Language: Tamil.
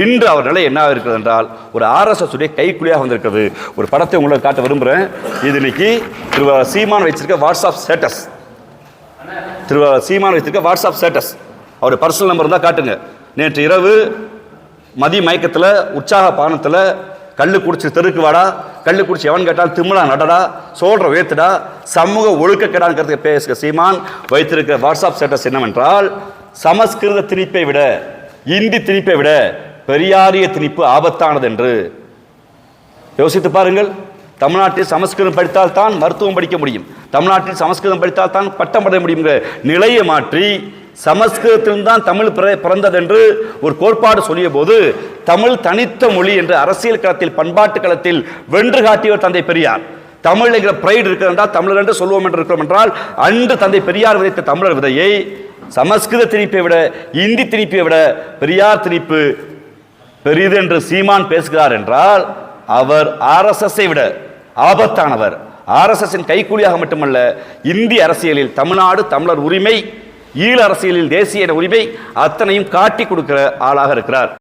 இன்று அவர் நிலை என்ன இருக்கிறது என்றால் ஒரு ஆர்எஸ்எஸ் உடைய கைக்குழியாக வந்திருக்கிறது. ஒரு படத்தை உங்களுக்கு காட்ட விரும்புகிறேன். இது இன்னைக்கு திரு சீமான் வச்சிருக்க வாட்ஸ்அப் ஸ்டேட்டஸ். திரு சீமான் வச்சிருக்க வாட்ஸ்அப் ஸ்டேட்டஸ். அவருடைய பர்சனல் நம்பர் தான் காட்டுங்க. நேற்று இரவு மதிய மயக்கத்தில் உற்சாக பானத்தில் கல் குடிச்சு தெருக்கு வாடா கல் குடிச்சு எவன் கேட்டால் திமிழா நடடா சோழற உயர்த்துடா சமூக ஒழுக்கக்கேடான்னு பேசுகிற சீமான். வைத்திருக்கிற வாட்ஸ்அப் ஸ்டேட்டஸ் என்னவென்றால் சமஸ்கிருத திணிப்பை விட இந்தி திணிப்பை விட பெரியாரிய திணிப்பு ஆபத்தானது என்று யோசித்து பாருங்கள் தமிழ்நாட்டில் சமஸ்கிருதம் படித்தால் தான் மருத்துவம் படிக்க முடியும். தமிழ்நாட்டில் சமஸ்கிருதம் படித்தால் தான் பட்டம் படைய முடியுங்கிற நிலையை மாற்றி சமஸ்கிருதத்தில்தான் தமிழ் பிற- பிறந்தது என்று ஒரு கோட்பாடு சொல்லிய போது தமிழ் தனித்த மொழி என்று அரசியல் களத்தில் பண்பாட்டு களத்தில் வென்று காட்டியவர் தந்தை பெரியார். தமிழ் என்கிற பிரைடு இருக்கிறது என்றால் தமிழர் என்று சொல்வோம் என்று இருக்கிறோம் என்றால் அன்று தந்தை பெரியார் விதைத்த தமிழர் விதையை சமஸ்கிருத திணிப்பை விட இந்தி திணிப்பை விட பெரியார் திணிப்பு பெரியது என்று சீமான் பேசுகிறார் என்றால் அவர் ஆர்எஸ்எஸ்ஸை விட ஆபத்தானவர். ஆர்எஸ்எஸ்ஸின் கைக்கூலியாக மட்டுமல்ல இந்திய அரசியலில் தமிழ்நாடு தமிழர் உரிமை ஈழ அரசியலில் தேசிய உரிமை அத்தனையும் காட்டி கொடுக்கிற ஆளாக இருக்கிறார்.